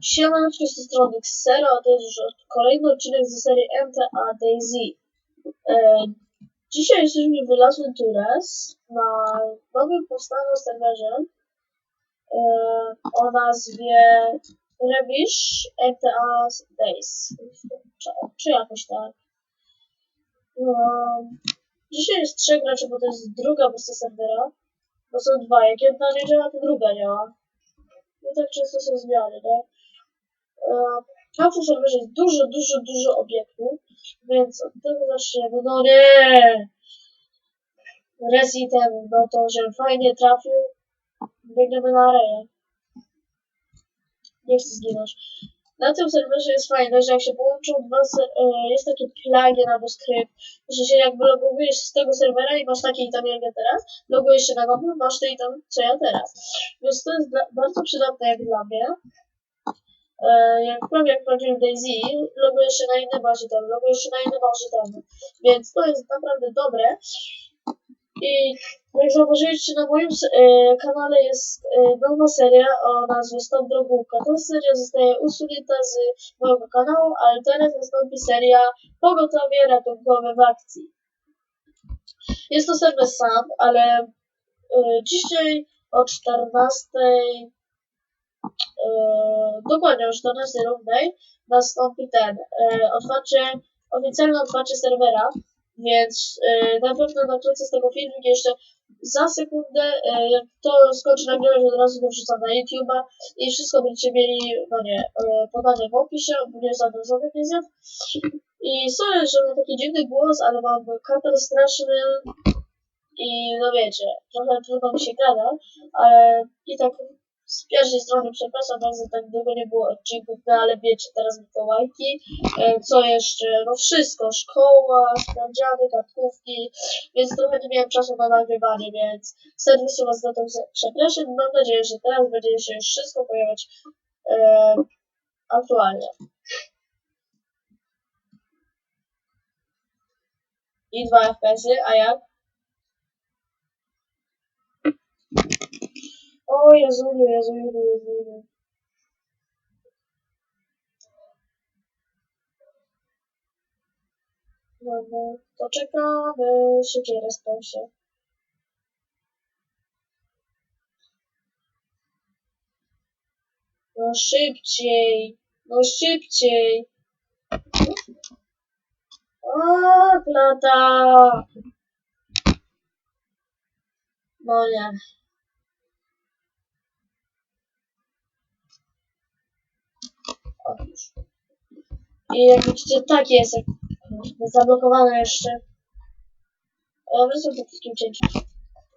Siemaneczko z tej strony Xero, a to jest już kolejny odcinek ze serii MTA DayZ. E, dzisiaj jesteśmy w Las Venturas na nowym powstałym serwerze e, o nazwie Revish MTA Days. Czy, czy jakoś tak. No, dzisiaj jest trzech graczy, bo to jest druga wersja serwera. Bo są dwa, jak jedna nie działa, to druga działa. I tak często są zmiany, tak? Na tym serwerze jest dużo, dużo, dużo obiektów, więc od tego zaczniemy. No nie! Resident, no to, że fajnie trafił, biegniemy na areję. Nie chcę zginąć. Na tym serwerze jest fajne, że jak się połączą dwa, e, jest takie plugin albo skrypt, że się jakby logujesz z tego serwera i masz taki item jak ja teraz, logujesz się na nowy, masz ten item co ja teraz. Więc to jest bardzo przydatne jak dla mnie. E, jak prawie jak w prawdziwym DayZ, logujesz się na inne bazy tam, logujesz się na inne bazy tam. Więc to jest naprawdę dobre. I jak zauważyliście na moim e, kanale jest e, nowa seria o nazwie Stop Drogówka. Ta seria zostaje usunięta z mojego kanału, ale teraz nastąpi seria Pogotowie ratunkowe w akcji. Jest to serwer sam, ale e, dzisiaj o 14 e, dokładnie o 14 równej nastąpi ten e, otwarcie, oficjalne otwarcie serwera, więc e, na pewno nakręcę z tego filmik jeszcze za sekundę, jak to skończy nagrywać od razu to wrzucam na YouTube'a i wszystko będziecie mieli, no nie, podane w opisie, ogólnie nie zjadł. I sorry, że mam taki dziwny głos, ale mam katar straszny i no wiecie, trochę trudno mi się gada, ale i tak z pierwszej strony przepraszam bardzo, tak długo nie było odcinków, no ale wiecie, teraz Mikołajki, e, co jeszcze, no wszystko, szkoła, sprawdziany, kartkówki, więc trochę nie miałem czasu na nagrywanie, więc serdecznie was za to za- przepraszam, mam nadzieję, że teraz będzie się już wszystko pojawiać e, aktualnie. I dwa FPS-y, a jak? O Jezu, Jezu, Jezu, Jezu, Jezu. Dobra, to czekamy, szybciej respał się. No szybciej, no szybciej. O, plata. No nie. I jak widzicie, tak jest. Zablokowane jeszcze. Wrócę po krótkim cięciu.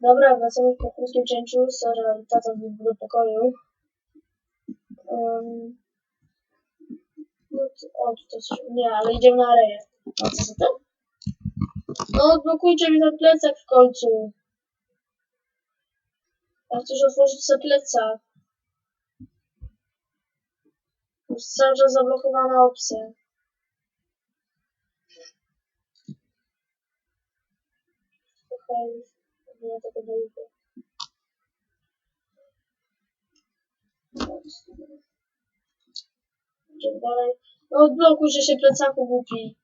Dobra, wracamy po krótkim cięciu. Sorry, ale tata do pokoju. Um, no, to, o, tutaj coś, nie, ale idziemy na areję. A co za to? No, odblokujcie mi ten plecak w końcu. Ja już otworzyć sobie plecak. Jest cały czas zablokowana opcja. Okej, nie tego nie lubię. Dalej. No odblokuj, że się plecaku głupi.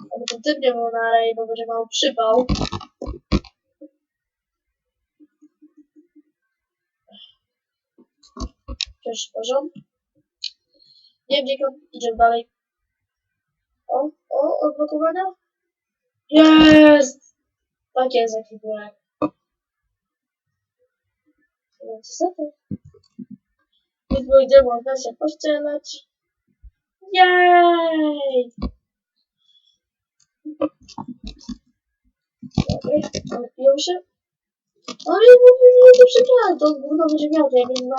Aby ten typ nie był na bo będzie mało przypał. Pierwszy poziom. Nie wnikam, idziemy dalej. O, o, odblokowania? Jest! Tak jest, ekwipunek. No co za to? Gdy pójdzie, można się pościelać. Jej! Dobra, piją się. Ale mówię, nie to przegrałem, to gówno będzie miał, to ja będę na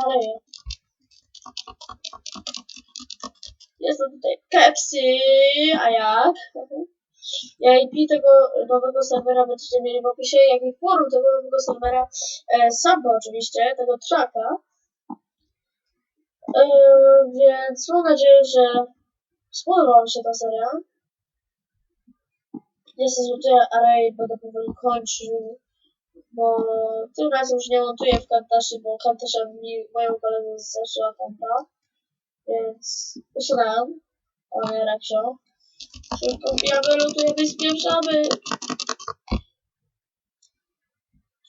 Jest to tutaj Pepsi, a jak? Ja IP tego nowego serwera będziecie mieli w opisie, jak i forum tego nowego serwera, e, Samba oczywiście, tego tracka. E, więc mam nadzieję, że spodoba Wam się ta seria. Jestem złoty Array, będę powoli kończył. Bo tym razem już nie montuję w Camtasie, bo Camtasia mi moją kolegę zeszła kompa. Więc. O nie, Reksio. Szybko wbijamy, lutujemy i spieprzamy.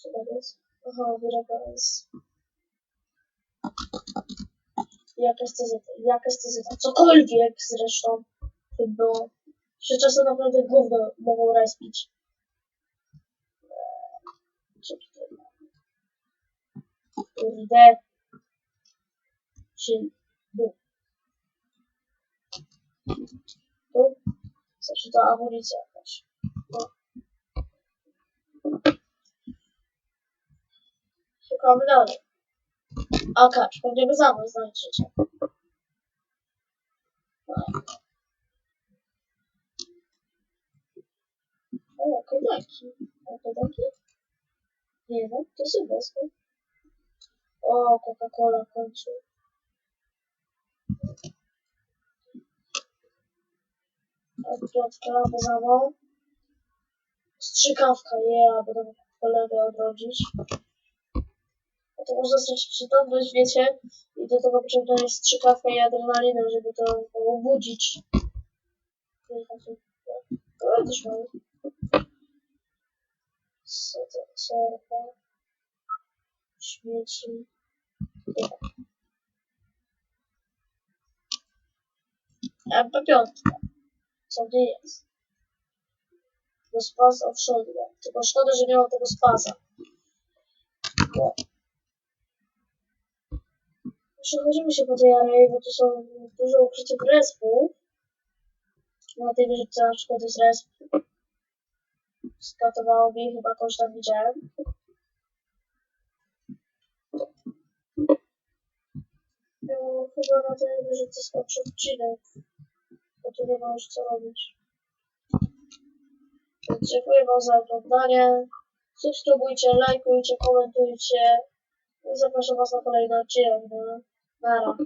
Co to jest? Aha, jest. Jakaś tezyta, jakaś tezyta, cokolwiek zresztą to było. Się czasem naprawdę gówno mogą respić. Eee? Kurde. Czyli tu. Tu. Znaczy to amunicja jakaś. No. Szukamy dalej. A kacz, pewnie go zamóż znajdziecie. O, kodaki. A kodaki? Nie wiem, to są wezmę. O, Coca-Cola w końcu. A piątka, bezamo. Strzykawka, je, yeah, będę kolegę odrodzić. A to można stracić przytomność, wiecie? I do tego potrzebna jest strzykawka i adrenalina, żeby to obudzić. Ale też mało. Co to? Serwa. Śmieci. MP5. Co to jest? Do spaza wszedłem. Tylko szkoda, że nie mam tego spaza. No. Przechodzimy się po tej arei, bo tu są dużo ukrytych respów. Na tej wieżyczce na przykład jest resp. Skatowało mi, chyba kogoś tam widziałem. No, chyba na tej wieżyczce skończy odcinek. Ma już co robić. Dziękuję wam za oglądanie. Subskrybujcie, lajkujcie, komentujcie. Zapraszam was na kolejny odcinek. Nara.